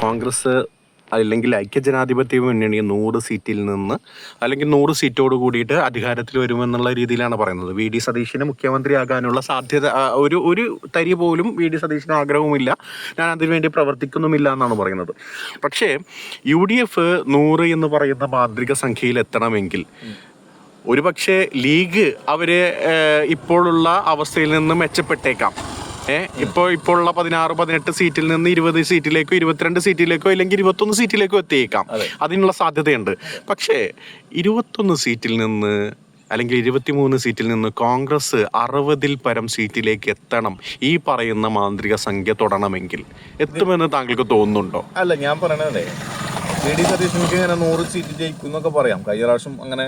കോൺഗ്രസ് അല്ലെങ്കിൽ ഐക്യജനാധിപത്യ മുന്നണി നൂറ് സീറ്റിൽ നിന്ന് അല്ലെങ്കിൽ നൂറ് സീറ്റോട് കൂടിയിട്ട് അധികാരത്തിൽ വരുമെന്നുള്ള രീതിയിലാണ് പറയുന്നത്. വി. ഡി. സതീശന് മുഖ്യമന്ത്രിയാകാനുള്ള സാധ്യത ഒരു ഒരു തരി പോലും വി. ഡി. സതീശന് ആഗ്രഹവുമില്ല. ഞാൻ അതിനുവേണ്ടി പ്രവർത്തിക്കുന്നുമില്ല എന്നാണ് പറയുന്നത്. പക്ഷേ യു. ഡി. എഫ് നൂറ് എന്ന് പറയുന്ന മാന്ത്രിക സംഖ്യയിൽ എത്തണമെങ്കിൽ ഒരുപക്ഷെ ലീഗ് അവരെ ഇപ്പോഴുള്ള അവസ്ഥയിൽ നിന്ന് മെച്ചപ്പെട്ടേക്കാം. ഏഹ് ഇപ്പോൾ ഉള്ള പതിനാറ് പതിനെട്ട് സീറ്റിൽ നിന്ന് ഇരുപത് സീറ്റിലേക്കോ ഇരുപത്തിരണ്ട് സീറ്റിലേക്കോ അല്ലെങ്കിൽ ഇരുപത്തൊന്ന് സീറ്റിലേക്കോ എത്തിയേക്കാം. അതിനുള്ള സാധ്യതയുണ്ട്. പക്ഷേ ഇരുപത്തൊന്ന് സീറ്റിൽ നിന്ന് അല്ലെങ്കിൽ ഇരുപത്തിമൂന്ന് സീറ്റിൽ നിന്ന് കോൺഗ്രസ് അറുപതിൽ പരം സീറ്റിലേക്ക് എത്തണം. ഈ പറയുന്ന മാന്ത്രിക സംഖ്യ തൊടണമെങ്കിൽ എത്തുമെന്ന് താങ്കൾക്ക് തോന്നുന്നുണ്ടോ? അല്ല ഞാൻ പറയണതേ വി ഡി സതീശനിക്ക് ഇങ്ങനെ നൂറ് സീറ്റ് ജയിക്കും എന്നൊക്കെ പറയാം. കഴിഞ്ഞ പ്രാവശ്യം അങ്ങനെ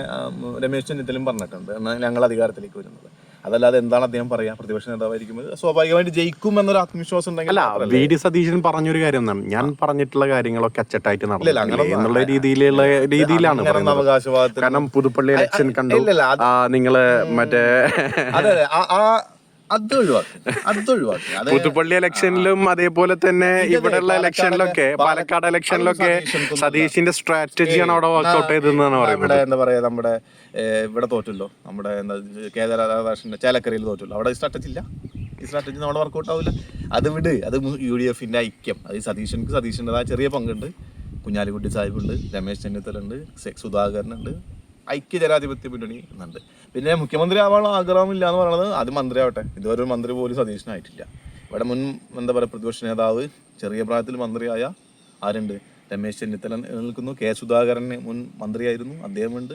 രമേശ് ചെന്നിത്തലും പറഞ്ഞിട്ടുണ്ട്. എന്നാൽ ഞങ്ങൾ അധികാരത്തിലേക്ക് വരുന്നത്. അതല്ലാതെ എന്താണ് അദ്ദേഹം പറയാ? പ്രതിപക്ഷ നേതാവായിരിക്കുന്നത്. സ്വാഭാവികമായിട്ട് ജയിക്കും എന്നൊരു ആത്മവിശ്വാസം ഉണ്ടെങ്കിൽ അല്ല? വി ഡി സതീശൻ പറഞ്ഞൊരു കാര്യം എന്താണ്? ഞാൻ പറഞ്ഞിട്ടുള്ള കാര്യങ്ങളൊക്കെ അച്ചട്ടായിട്ട് നടന്നില്ല എന്നുള്ള രീതിയിലുള്ള രീതിയിലാണ് അവകാശവാദം കാരണം പുതുപ്പള്ളി ഇലക്ഷൻ കണ്ടു. നിങ്ങൾ മറ്റേ അതെ ഒഴിവാക്കി അത് ഒഴിവാക്കി പുതുപ്പള്ളി ഇലക്ഷനിലും അതേപോലെ തന്നെ ഇവിടെയുള്ള ഇലക്ഷനിലൊക്കെ പാലക്കാട് ഇലക്ഷനിലൊക്കെ സതീഷിന്റെ സ്ട്രാറ്റജിയാണ് അവിടെ വർക്ക്ഔട്ട് ചെയ്തതെന്നാണ് ഇവിടെ പറയുന്നത്. എന്താ പറയാ നമ്മുടെ ഇവിടെ തോറ്റല്ലോ. നമ്മുടെ എന്താ കെ രാധാകൃഷ്ണന്റെ ചേലക്കരയിൽ തോറ്റല്ലോ. അവിടെ സ്ട്രാറ്റജി ഇല്ല. ഈ സ്ട്രാറ്റജി നമ്മുടെ വർക്ക്ഔട്ട് ആവില്ല അത് വിട്. അത് യു ഡി എഫിന്റെ ഐക്യം. അത് സതീശൻക്ക് സതീശന്റെതായ ചെറിയ പങ്കുണ്ട്. കുഞ്ഞാലിക്കുട്ടി സാഹിബുണ്ട് രമേശ് ചെന്നിത്തലുണ്ട് സുധാകരൻ സുധാകരനുണ്ട്. ഐക്യ ജനാധിപത്യ മുന്നണി എന്നുണ്ട് പിന്നെ മുഖ്യമന്ത്രി ആവാനുള്ള ആഗ്രഹമില്ല എന്ന് പറയുന്നത് അത് മന്ത്രിയാവട്ടെ. ഇതുവരെ ഒരു മന്ത്രി പോലും സതീശനായിട്ടില്ല. ഇവിടെ മുൻ എന്താ പറയുക പ്രതിപക്ഷ നേതാവ് ചെറിയ പ്രായത്തിൽ മന്ത്രിയായ ആരുണ്ട്? രമേശ് ചെന്നിത്തല നിൽക്കുന്നു. കെ സുധാകരൻ മുൻ മന്ത്രിയായിരുന്നു അദ്ദേഹമുണ്ട്.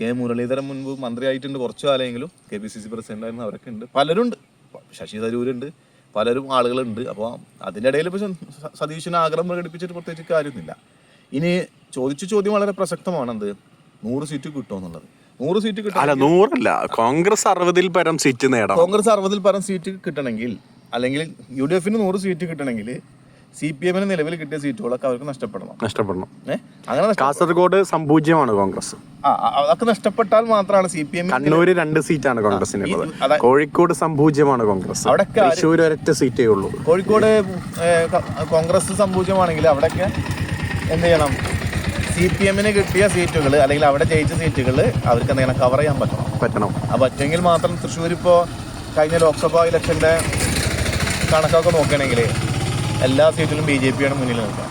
കെ മുരളീധരൻ മുൻപ് മന്ത്രിയായിട്ടുണ്ട് കുറച്ചു കാലമെങ്കിലും. K P C C president ആയിരുന്നു അവരൊക്കെ ഉണ്ട്. പലരുണ്ട്. ശശി തരൂരുണ്ട്. പലരും ആളുകളുണ്ട്. അപ്പോൾ അതിന്റെ ഇടയിൽ ഇപ്പോൾ സതീശന് ആഗ്രഹം പ്രകടിപ്പിച്ചിട്ട് പ്രത്യേകിച്ച് കാര്യമൊന്നുമില്ല. ഇനി ചോദിച്ച ചോദ്യം വളരെ പ്രസക്തമാണ് എന്ത് നൂറ് സീറ്റ് കിട്ടുമോ എന്നുള്ളത്. നൂറ് സീറ്റ് കിട്ടും അല്ല നൂറല്ല. കോൺഗ്രസ് അറുപതിൽ പരം സീറ്റ് നേടാം കോൺഗ്രസ് അറുപതിൽ പരം സീറ്റ് കിട്ടണമെങ്കിൽ അല്ലെങ്കിൽ യു ഡി എഫിന് നൂറ് സീറ്റ് കിട്ടണമെങ്കിൽ സി പി എമ്മിന് നിലവിൽ കിട്ടിയ സീറ്റുകളൊക്കെ അവർക്ക് നഷ്ടപ്പെടണം. നഷ്ടപ്പെടണം. ഏഹ് അങ്ങനെ കാസർഗോഡ് സംപൂജ്യമാണ് കോൺഗ്രസ്. ആ, അതൊക്കെ നഷ്ടപ്പെട്ടാൽ മാത്രമാണ് സി പി എം കണ്ണൂര് രണ്ട് സീറ്റാണ് കോൺഗ്രസിന് കോഴിക്കോട് സംഭൂജ്യമാണ് കോൺഗ്രസ്. അവിടെ തൃശ്ശൂർ ഒരൊറ്റ സീറ്റേ ഉള്ളൂ. കോഴിക്കോട് കോൺഗ്രസ് സംഭൂജ്യമാണെങ്കിൽ അവിടെയൊക്കെ എന്ത് ചെയ്യണം? സി പി എമ്മിന് കിട്ടിയ സീറ്റുകൾ അല്ലെങ്കിൽ അവിടെ ജയിച്ച സീറ്റുകൾ അവർക്ക് എന്തെങ്കിലും കവർ ചെയ്യാൻ പറ്റണം. പറ്റണം. ആ പറ്റുമെങ്കിൽ മാത്രം തൃശ്ശൂർ ഇപ്പോൾ കഴിഞ്ഞ ലോക്സഭാ ഇലക്ഷന്റെ കണക്കൊക്കെ നോക്കുകയാണെങ്കിൽ എല്ലാ സീറ്റിലും ബി ജെ പിയാണ് മുന്നിൽ നിൽക്കുക.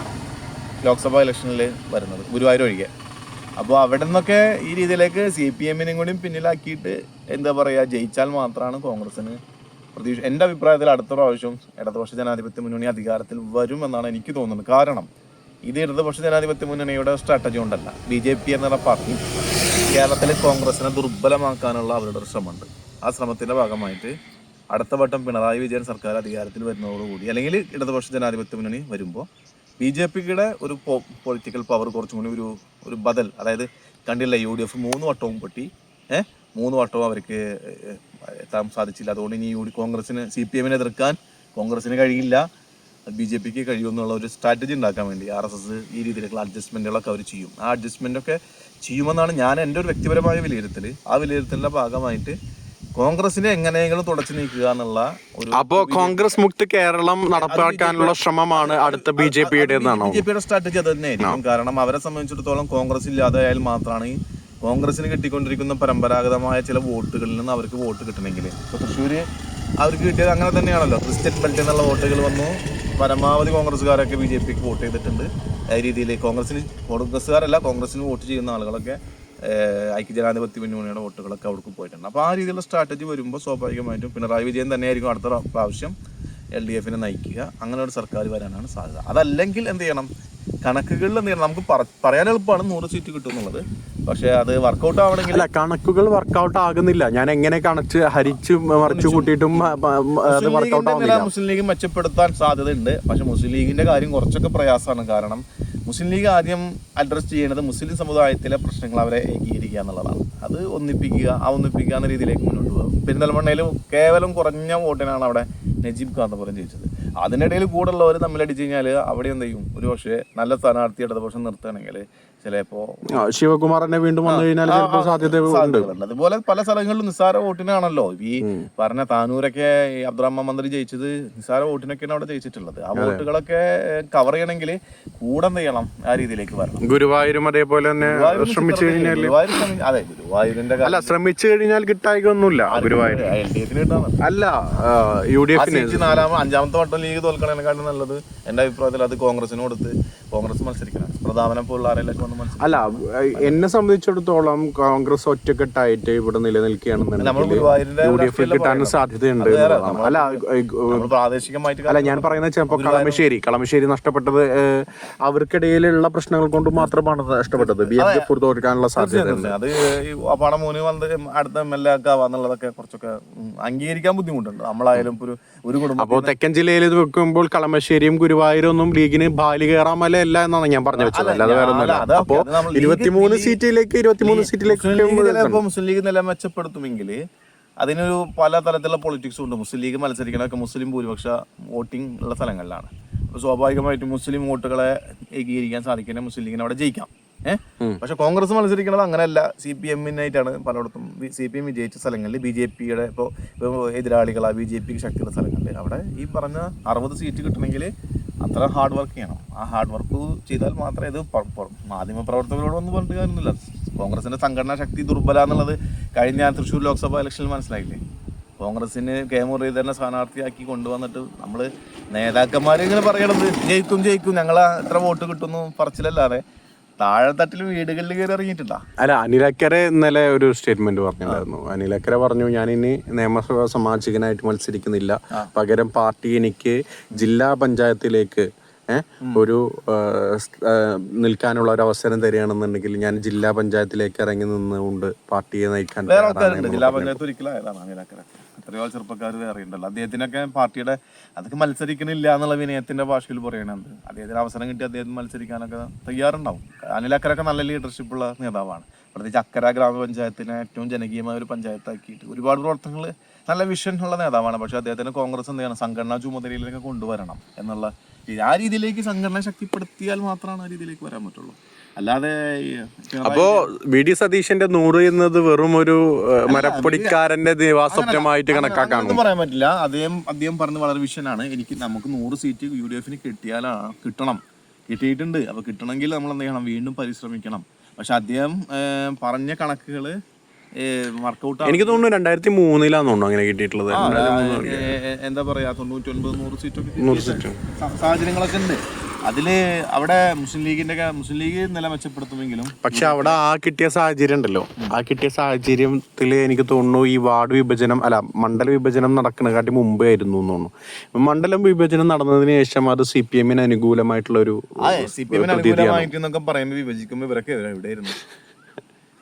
ലോക്സഭാ ഇലക്ഷനിൽ വരുന്നത് ഗുരുവായൂർ ഒഴികെ. അപ്പോൾ അവിടെ നിന്നൊക്കെ ഈ രീതിയിലേക്ക് സി പി എമ്മിനും കൂടി പിന്നിലാക്കിയിട്ട് എന്താ പറയുക ജയിച്ചാൽ മാത്രമാണ് കോൺഗ്രസിന് പ്രതീക്ഷ എന്റെ അഭിപ്രായത്തിൽ അടുത്ത പ്രാവശ്യം ഇടതുപക്ഷ ജനാധിപത്യ മുന്നണി അധികാരത്തിൽ വരുമെന്നാണ് എനിക്ക് തോന്നുന്നത്. കാരണം ഇത് ഇടതുപക്ഷ ജനാധിപത്യ മുന്നണിയുടെ സ്ട്രാറ്റജി കൊണ്ടല്ല. ബി ജെ പി എന്നുള്ള പാർട്ടി കേരളത്തിലെ കോൺഗ്രസിനെ ദുർബലമാക്കാനുള്ള അവരുടെ ഒരു ശ്രമമുണ്ട്. ആ ശ്രമത്തിന്റെ ഭാഗമായിട്ട് അടുത്ത വട്ടം പിണറായി വിജയൻ സർക്കാർ അധികാരത്തിൽ വരുന്നതോടുകൂടി അല്ലെങ്കിൽ ഇടതുപക്ഷ ജനാധിപത്യ മുന്നണി വരുമ്പോൾ ബി ജെ പിയുടെ ഒരു പൊളിറ്റിക്കൽ പവർ കുറച്ചും കൂടി ഒരു ഒരു ബദൽ അതായത് കണ്ടില്ല യു ഡി എഫ് മൂന്ന് വട്ടവും പൊട്ടി ഏഹ് മൂന്ന് വട്ടവും അവർക്ക് എത്താൻ സാധിച്ചില്ല. അതുകൊണ്ട് ഇനി യു ഡി കോൺഗ്രസിന് സി പി എമ്മിനെ എതിർക്കാൻ കോൺഗ്രസിന് കഴിയില്ല. ബി ജെ പിക്ക് കഴിയുമെന്നുള്ള ഒരു സ്ട്രാറ്റജി ഉണ്ടാക്കാൻ വേണ്ടി ആർ എസ് എസ് ഈ രീതിയിലുള്ള അഡ്ജസ്റ്റ്മെന്റുകളൊക്കെ അവർ ചെയ്യും. ആ അഡ്ജസ്റ്റ്മെന്റ് ഒക്കെ ചെയ്യുമെന്നാണ് ഞാൻ എന്റെ ഒരു വ്യക്തിപരമായ വിലയിരുത്തൽ. ആ വിലയിരുത്തലിന്റെ ഭാഗമായിട്ട് കോൺഗ്രസിനെ എങ്ങനെയെങ്കിലും തുടച്ചു നീക്കുക എന്നുള്ള ഒരു അപ്പോ കോൺഗ്രസ് മുക്ത് കേരളം നടപ്പാക്കാനുള്ള ശ്രമമാണ് അടുത്ത ബി ജെ പിയുടെ ബി ജെ പിയുടെ സ്ട്രാറ്റജി അത് തന്നെയായിരിക്കും. കാരണം അവരെ സംബന്ധിച്ചിടത്തോളം കോൺഗ്രസ് ഇല്ലാതായാൽ മാത്രമാണ് കോൺഗ്രസിന് കിട്ടിക്കൊണ്ടിരിക്കുന്ന പരമ്പരാഗതമായ ചില വോട്ടുകളിൽ നിന്ന് അവർക്ക് വോട്ട് കിട്ടണമെങ്കിൽ. ഇപ്പൊ തൃശ്ശൂര് അവർക്ക് കിട്ടിയത് അങ്ങനെ തന്നെയാണല്ലോ. ക്രിസ്ത്യൻ ബെൽറ്റ് എന്നുള്ള വോട്ടുകൾ വന്നു. പരമാവധി കോൺഗ്രസ്സുകാരൊക്കെ ബി ജെ പിക്ക് വോട്ട് ചെയ്തിട്ടുണ്ട്. ആ രീതിയിൽ കോൺഗ്രസിന് കോൺഗ്രസ്സുകാരല്ല കോൺഗ്രസിന് വോട്ട് ചെയ്യുന്ന ആളുകളൊക്കെ ഐക്യ ഐക്യജനാധിപത്യ മുന്നണിയുടെ വോട്ടുകളൊക്കെ അവർക്ക് പോയിട്ടുണ്ട്. അപ്പോൾ ആ രീതിയിലുള്ള സ്ട്രാറ്റജി വരുമ്പോൾ സ്വാഭാവികമായിട്ടും പിണറായി വിജയൻ തന്നെയായിരിക്കും അടുത്ത പ്രാ- പ്രാവശ്യം എൽ ഡി എഫിനെ നയിക്കുക. അങ്ങനെ ഒരു സർക്കാർ വരാനാണ് സാധ്യത. അതല്ലെങ്കിൽ എന്ത് ചെയ്യണം? കണക്കുകളിൽ എന്ത് ചെയ്യണം? നമുക്ക് പറയാൻ എളുപ്പമാണ് നൂറ് സീറ്റ് കിട്ടും എന്നുള്ളത്. പക്ഷേ അത് വർക്കൗട്ട് ആവണമെങ്കിൽ അല്ല കണക്കുകൾ വർക്കൗട്ട് ആകുന്നില്ല. ഞാൻ എങ്ങനെ കണച്ച് ഹരിച്ച് മറിച്ചു കൂട്ടിയിട്ടും അത് വർക്കൗട്ട് ആവുന്നില്ല. മുസ്ലിം ലീഗ് മെച്ചപ്പെടുത്താൻ സാധ്യതയുണ്ട്. പക്ഷെ മുസ്ലിം ലീഗിന്റെ കാര്യം കുറച്ചൊക്കെ പ്രയാസമാണ്. കാരണം മുസ്ലിം ലീഗ് ആദ്യം അഡ്രസ് ചെയ്യേണ്ടത് മുസ്ലിം സമുദായത്തിലെ പ്രശ്നങ്ങൾ അവരെ ഏകീകരിക്കുക എന്നുള്ളതാണ്. അത് ഒന്നിപ്പിക്കുക ആ ഒന്നിപ്പിക്കുക എന്ന രീതിയിലേക്ക് മുന്നോട്ട് പോകും. പെരിന്തൽമണ്ണയിൽ കേവലം കുറഞ്ഞ വോട്ടിനാണ് അവിടെ നജീബ് കാന്തപുരം ജയിച്ചത് അതിനിടയിൽ കൂടെ ഉള്ളവർ തമ്മിലടിച്ച് കഴിഞ്ഞാൽ അവിടെ എന്ത് ചെയ്യും? ഒരു പക്ഷേ നല്ല സ്ഥാനാർത്ഥി ഇടതുപക്ഷം നിർത്തുകയാണെങ്കിൽ ചിലപ്പോ ശിവകുമാർ ശിവകുമാറിനെ വീണ്ടും വന്നു കഴിഞ്ഞാൽ സാധ്യത അതുപോലെ പല സ്ഥലങ്ങളിലും നിസ്സാര വോട്ടിനാണല്ലോ. ഈ പറഞ്ഞ താനൂരൊക്കെ അബ്ദുറഹ്മാൻ മന്ത്രി ജയിച്ചത് നിസ്സാര വോട്ടിനൊക്കെയാണ് അവിടെ ജയിച്ചിട്ടുള്ളത്. ആ വോട്ടുകളൊക്കെ കവർ ചെയ്യണമെങ്കിൽ കൂടെ ചെയ്യണം ആ രീതിയിലേക്ക് വരണം. ഗുരുവായൂരും അതേപോലെ തന്നെ ശ്രമിച്ചു കഴിഞ്ഞാൽ അതെ ഗുരുവായൂരിന്റെ അല്ല ശ്രമിച്ചു കഴിഞ്ഞാൽ കിട്ടായികൊന്നുമില്ല ഗുരുവായൂർ അല്ല യു ഡി എഫിന്. സീറ്റ് നാലാമ അഞ്ചാമത്തെ വട്ടം ലീഗ് തോൽക്കണേക്കാളും നല്ലത് എന്റെ അഭിപ്രായത്തിൽ അത് കോൺഗ്രസിന് കൊടുത്ത് കോൺഗ്രസ് മത്സരിക്കണം. അല്ല എന്നെ സംബന്ധിച്ചിടത്തോളം കോൺഗ്രസ് ഒറ്റക്കെട്ടായിട്ട് ഇവിടെ നിലനിൽക്കുകയാണെന്നുണ്ടെങ്കിൽ യു ഡി എഫിൽ കിട്ടാൻ സാധ്യതയുണ്ട്. അല്ല അല്ല ഞാൻ പറയുന്നത് ചിലപ്പോൾ കളമശ്ശേരി കളമശ്ശേരി നഷ്ടപ്പെട്ടത് അവർക്കിടയിലുള്ള പ്രശ്നങ്ങൾ കൊണ്ട് മാത്രമാണ് നഷ്ടപ്പെട്ടത്. ബി എഫ് എഫ് തോൽക്കാനുള്ള സാധ്യതയുണ്ട് അത് വന്ന് അടുത്ത എം എൽ എ ഒക്കെ ആവാന്നുള്ളതൊക്കെ കുറച്ചൊക്കെ അംഗീകരിക്കാൻ ബുദ്ധിമുട്ടുണ്ട്. നമ്മളായാലും ഒരു ഒരു കുടുംബം അപ്പോൾ തെക്കൻ ജില്ലയിൽ വെക്കുമ്പോൾ കളമശ്ശേരിയും ഗുരുവായൂരും ഒന്നും ലീഗിന് ബാലി കയറാമല്ല അല്ല എന്നാണ് ഞാൻ പറഞ്ഞു വെച്ചത് അല്ലാതെ വേറെ അല്ല, അതൊക്കെ, അപ്പോ അത് നമ്മൾ ലീഗ് ഇരുപത്തിമൂന്ന് സീറ്റിലേക്ക് ഇരുപത്തിമൂന്ന് സീറ്റിലേക്ക് മുസ്ലിം ലീഗ് ചിലപ്പോൾ മുസ്ലിം ലീഗ് നില മെച്ചപ്പെടുത്തുമെങ്കിൽ അതിനൊരു പല തരത്തിലുള്ള പൊളിറ്റിക്സും ഉണ്ട്. മുസ്ലിം ലീഗ് മത്സരിക്കണമൊക്കെ മുസ്ലിം ഭൂരിപക്ഷ വോട്ടിംഗ് ഉള്ള സ്ഥലങ്ങളിലാണ്. അപ്പോൾ സ്വാഭാവികമായിട്ടും മുസ്ലിം വോട്ടുകളെ ഏകീകരിക്കാൻ സാധിക്കുന്ന മുസ്ലിം ലീഗിന് അവിടെ ജയിക്കാം. ഏഹ് പക്ഷെ കോൺഗ്രസ് മത്സരിക്കുന്നത് അങ്ങനെയല്ല. സി പി എമ്മിനായിട്ടാണ് പലയിടത്തും സി പി എം വിജയിച്ച സ്ഥലങ്ങളിൽ ബി ജെ പിയുടെ ഇപ്പോൾ എതിരാളികളാ ബി ജെ പിക്ക് ശക്തിയുള്ള സ്ഥലങ്ങളിൽ. അവിടെ ഈ പറഞ്ഞ അറുപത് സീറ്റ് കിട്ടണമെങ്കിൽ അത്ര ഹാർഡ് വർക്ക് ചെയ്യണം. ആ ഹാർഡ് വർക്ക് ചെയ്താൽ മാത്രമേ ഇത് മാധ്യമ പ്രവർത്തകരോട് ഒന്നും പറഞ്ഞിട്ട് കാര്യമൊന്നുമില്ല. കോൺഗ്രസിന്റെ സംഘടനാ ശക്തി ദുർബല എന്നുള്ളത് കഴിഞ്ഞ തൃശ്ശൂർ ലോക്സഭാ ഇലക്ഷനിൽ മനസ്സിലായില്ലേ? കോൺഗ്രസിന് കെ മുരളീധരനെ സ്ഥാനാർത്ഥിയാക്കി കൊണ്ടുവന്നിട്ട് നമ്മൾ നേതാക്കന്മാർ ഇങ്ങനെ പറയണത് ജയിക്കും ജയിക്കും ഞങ്ങളെ എത്ര വോട്ട് കിട്ടുന്നു? പറച്ചിലല്ലാതെ താഴെത്തട്ടിൽ വീടുകളിൽ കയറി ഇറങ്ങിയിട്ടില്ല. അല്ല അനിലക്കര ഇന്നലെ ഒരു സ്റ്റേറ്റ്മെന്റ് പറഞ്ഞിട്ടുണ്ടായിരുന്നു. അനിലക്കര പറഞ്ഞു ഞാൻ ഇനി നിയമസഭാ സമാജികനായിട്ട് മത്സരിക്കുന്നില്ല. പകരം പാർട്ടി എനിക്ക് ജില്ലാ പഞ്ചായത്തിലേക്ക് ഒരു നിൽക്കാനുള്ള ഒരു അവസരം തരികയാണെന്നുണ്ടെങ്കിൽ ഞാൻ ജില്ലാ പഞ്ചായത്തിലേക്ക് ഇറങ്ങി നിന്നുകൊണ്ട് പാർട്ടിയെ നയിക്കാൻ ജില്ലാ. പഞ്ചായത്ത് അനിലക്കര. എത്രയോ ചെറുപ്പക്കാർ വേറെ ഉണ്ടല്ലോ അദ്ദേഹത്തിനൊക്കെ പാർട്ടിയുടെ അതൊക്കെ മത്സരിക്കണില്ല എന്നുള്ള വിനയത്തിന്റെ ഭാഷയിൽ പറയണത് അദ്ദേഹത്തിന് അവസരം കിട്ടി അദ്ദേഹത്തിന് മത്സരിക്കാനൊക്കെ തയ്യാറുണ്ടാവും. അനിൽ അക്കരൊക്കെ നല്ല ലീഡർഷിപ്പ് ഉള്ള നേതാവാണ്. പ്രത്യേകിച്ച് അക്കര ഗ്രാമപഞ്ചായത്തിനെ ഏറ്റവും ജനകീയമായ ഒരു പഞ്ചായത്താക്കിയിട്ട് ഒരുപാട് പ്രവർത്തനങ്ങൾ നല്ല വിഷൻ ഉള്ള നേതാവാണ്. പക്ഷെ അദ്ദേഹത്തിന് കോൺഗ്രസ് എന്ത് ചെയ്യണം സംഘടനാ ചുമതലയിലേക്ക് കൊണ്ടുവരണം എന്നുള്ള ആ രീതിയിലേക്ക് സംഘടന ശക്തിപ്പെടുത്തിയാൽ മാത്രമാണ് ആ രീതിയിലേക്ക് വരാൻ പറ്റുള്ളൂ. അല്ലാതെ അപ്പോ വി ഡി സതീശന്റെ നൂറ് എന്നത് വെറും ഒരു മരപ്പൊടിക്കാരന്റെ ദേവാസ്വപ്നമായിട്ട് കണക്കാക്കാൻ പറയാൻ പറ്റില്ല. അദ്ദേഹം അദ്ദേഹം പറഞ്ഞ വളരെ വിഷനാണ് എനിക്ക് നമുക്ക് നൂറ് സീറ്റ് യു ഡി എഫിന് കിട്ടിയാലാണ് കിട്ടണം. കിട്ടിയിട്ടുണ്ട്. അപ്പൊ കിട്ടണമെങ്കിൽ നമ്മൾ എന്ത് ചെയ്യണം? വീണ്ടും പരിശ്രമിക്കണം. പക്ഷെ അദ്ദേഹം പറഞ്ഞ കണക്കുകൾ വർക്കൗട്ട് എനിക്ക് തോന്നുന്നു രണ്ടായിരത്തി മൂന്നിലാന്ന് തോന്നുന്നു അങ്ങനെ കിട്ടിയിട്ടുള്ളത്. എന്താ പറയാ തൊണ്ണൂറ്റി ഒൻപത് നൂറ് സീറ്റൊക്കെ സീറ്റ്. സാഹചര്യങ്ങളൊക്കെ ഉണ്ട്. അതിൽ അവിടെ മുസ്ലിം ലീഗിന്റെ ഒക്കെ- മുസ്ലിം ലീഗ് നില മെച്ചപ്പെടുത്തുമെങ്കിലും പക്ഷെ അവിടെ ആ കിട്ടിയ സാഹചര്യം ഉണ്ടല്ലോ. ആ കിട്ടിയ സാഹചര്യത്തിൽ എനിക്ക് തോന്നുന്നു ഈ വാർഡ് വിഭജനം അല്ല മണ്ഡല വിഭജനം നടക്കുന്നതിനെക്കാട്ടി മുമ്പേ ആയിരുന്നു എന്ന് തോന്നുന്നു. മണ്ഡലം വിഭജനം നടന്നതിന് ശേഷം അത് സി പി എമ്മിന് അനുകൂലമായിട്ടുള്ള ഒരു സി പി എമ്മിന് അനുകൂലമായിട്ടൊക്കെ പറയുമ്പോൾ വിഭജിക്കുമ്പോൾ ഇവരൊക്കെ എവിടെയായിരുന്നു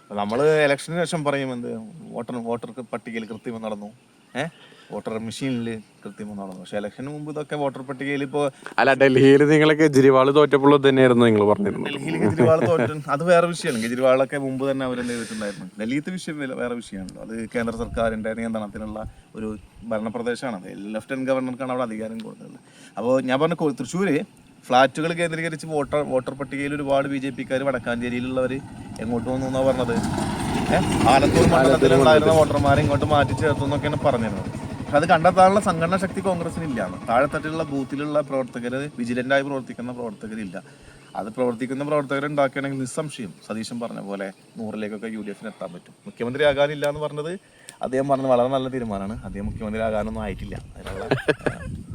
നമ്മൾ ഇലക്ഷന് ശേഷം പറയും എന്ത്? വോട്ടർ വോട്ടർ പട്ടികയിൽ കൃത്യം നടന്നു. ഏഹ് വോട്ടർ മെഷീനിൽ കൃത്യം നടന്നു പക്ഷെ ഇലക്ഷന് മുമ്പ് ഇതൊക്കെ വോട്ടർ പട്ടികയിൽ ഇപ്പോൾ അല്ല ഡൽഹിയിൽ നിങ്ങൾ കെജ്രിവാൾ തോറ്റപ്പോൾ തന്നെയായിരുന്നു നിങ്ങൾ പറഞ്ഞിരുന്നത്. ഡൽഹിയിൽ കെജ്രിവാൾ തോറ്റും അത് വേറെ വിഷയമാണ്. കെജ്രിവാളൊക്കെ മുമ്പ് തന്നെ അവരെന്ത് ചെയ്തിട്ടുണ്ടായിരുന്നു? ഡൽഹിത്തെ വിഷയം വേറെ- വിഷയമാണല്ലോ. അത് കേന്ദ്ര സർക്കാരിന്റെ നിയന്ത്രണത്തിലുള്ള ഒരു ഭരണപ്രദേശമാണ്. ലെഫ്റ്റനന്റ് ഗവർണർക്കാണ് അവിടെ അധികാരം കൊടുത്തത്. അപ്പോൾ ഞാൻ പറഞ്ഞ തൃശ്ശൂര് ഫ്ളാറ്റുകൾ കേന്ദ്രീകരിച്ച് വോട്ടർ വോട്ടർ പട്ടികയിൽ ഒരുപാട് ബി ജെ പിക്കാർ വടക്കാഞ്ചേരിയിലുള്ളവർ എങ്ങോട്ട് വന്നു എന്നാണ് പറഞ്ഞത്? ആലത്തൂർ മണ്ഡലത്തിലുണ്ടായിരുന്ന വോട്ടർമാരെ ഇങ്ങോട്ട് മാറ്റി ചേർത്തു എന്നൊക്കെയാണ് പറഞ്ഞിരുന്നത്. അത് കണ്ടെത്താനുള്ള സംഘടനാ ശക്തി കോൺഗ്രസിന് ഇല്ലാന്ന് താഴെത്തട്ടിലുള്ള ബൂത്തിലുള്ള പ്രവർത്തകർ വിജിലന്റായി പ്രവർത്തിക്കുന്ന പ്രവർത്തകരില്ല. അത് പ്രവർത്തിക്കുന്ന പ്രവർത്തകരെ ഉണ്ടാക്കുകയാണെങ്കിൽ നിസ്സംശയം സതീശൻ പറഞ്ഞ പോലെ നൂറിലേക്കൊക്കെ യു ഡി എഫിന് എത്താൻ പറ്റും. മുഖ്യമന്ത്രി ആകാനില്ല എന്ന് പറഞ്ഞത് അദ്ദേഹം പറഞ്ഞത് വളരെ നല്ല തീരുമാനമാണ്. അദ്ദേഹം മുഖ്യമന്ത്രി ആകാനൊന്നും ആയിട്ടില്ല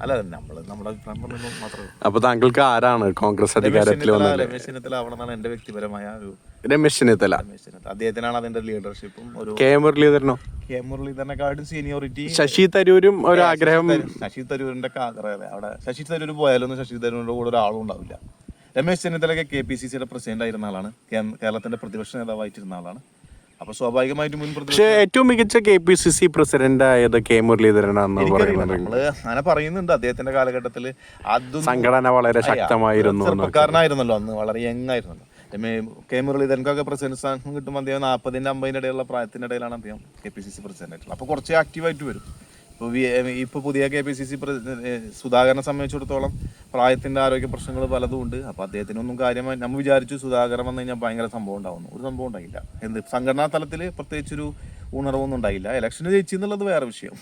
അല്ല നമ്മൾ നമ്മുടെ അഭിപ്രായം പറഞ്ഞു മാത്രമേ അപ്പൊ താങ്കൾക്ക് ആരാണ് കോൺഗ്രസ് അധികാരത്തിൽ രമേശ് ചെന്നിത്തല ആവണമെന്നാണ് എന്റെ വ്യക്തിപരമായ ഒരു രമേശ് ചെന്നിത്തല. രമേശ് ചെന്നിത്തല. അദ്ദേഹത്തിനാണ് അതിന്റെ ലീഡർഷിപ്പും ഒരു കെ മുരളീധരനോ? കെ മുരളീധരനെക്കാട്ടും സീനിയോറിറ്റി ശശി തരൂരും ഒരു ആഗ്രഹം ശശി തരൂരിന്റെ ഒക്കെ ആഗ്രഹം അവിടെ ശശി തരൂർ പോയാലൊന്നും ശശി തരൂരിന്റെ കൂടെ ഒരാളും ഉണ്ടാവില്ല. രമേശ് ചെന്നിത്തലയ്ക്ക് കെ പി സി സിയുടെ പ്രസിഡന്റ് ആയിരുന്ന ആളാണ്. കേരളത്തിന്റെ പ്രതിപക്ഷ നേതാവായിട്ടിരുന്ന ആളാണ്. അപ്പൊ സ്വാഭാവികമായിട്ടും മുൻ പക്ഷെ ഏറ്റവും മികച്ച K P C C president ആയത് കെ മുരളീധരനാണെന്ന് പറയുന്നത് അങ്ങനെ പറയുന്നുണ്ട്. അദ്ദേഹത്തിന്റെ കാലഘട്ടത്തിൽ അതും സംഘടന വളരെ ശക്തമായിരുന്നു. ചെറുപ്പക്കാരനായിരുന്നല്ലോ അന്ന് വളരെ യങ് ആയിരുന്നല്ലോ കെ മുരളീധരൻക്കൊക്കെ പ്രസിഡന്റ് സ്ഥാനം കിട്ടുമ്പോൾ അദ്ദേഹം നാൽപ്പതിന്റെ അമ്പതിന്റെ ഇടയിലുള്ള പ്രായത്തിന്റെ ഇടയിലാണ് അദ്ദേഹം K P C C president ആയിട്ടുള്ളത്. അപ്പൊ കുറച്ച് ആക്റ്റീവായിട്ട് വരും. ഇപ്പോൾ ഇപ്പൊ ഇപ്പോൾ പുതിയ കെ പി സി സി സുധാകരനെ സംബന്ധിച്ചിടത്തോളം പ്രായത്തിന്റെ ആരോഗ്യ പ്രശ്നങ്ങൾ പലതും ഉണ്ട്. അപ്പോൾ അദ്ദേഹത്തിനൊന്നും കാര്യമായി നമ്മൾ വിചാരിച്ചു സുധാകരൻ വന്നു കഴിഞ്ഞാൽ ഭയങ്കര സംഭവം ഉണ്ടാവുന്നു. ഒരു സംഭവം ഉണ്ടായില്ല. എന്ത് സംഘടനാ തലത്തിൽ പ്രത്യേകിച്ചൊരു ഉണർവൊന്നും ഉണ്ടായില്ല. ഇലക്ഷന് ജയിച്ചു എന്നുള്ളത് വേറെ വിഷയം.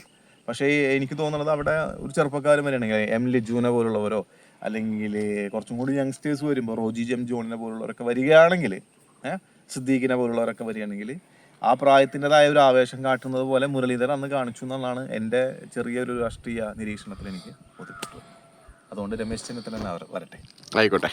പക്ഷേ എനിക്ക് തോന്നുന്നത് അവിടെ ഒരു ചെറുപ്പക്കാരൻ വരികയാണെങ്കിൽ എം ലിജുവിനെ പോലുള്ളവരോ അല്ലെങ്കിൽ കുറച്ചും കൂടി യങ്സ്റ്റേഴ്സ് വരുമ്പോൾ റോജി ജെം ജോണിനെ പോലുള്ളവരൊക്കെ വരികയാണെങ്കിൽ സിദ്ദീഖിനെ പോലുള്ളവരൊക്കെ വരികയാണെങ്കിൽ ആ പ്രായത്തിന്റെതായ ഒരു ആവേശം കാട്ടുന്നത് പോലെ മുരളീധരൻ അന്ന് കാണിച്ചു എന്നുള്ളതാണ് എന്റെ ചെറിയൊരു രാഷ്ട്രീയ നിരീക്ഷണത്തിൽ എനിക്ക് ബോധ്യപ്പെട്ടത്. അതുകൊണ്ട് രമേശ് ചെന്നിത്തല വരട്ടെ. ആയിക്കോട്ടെ.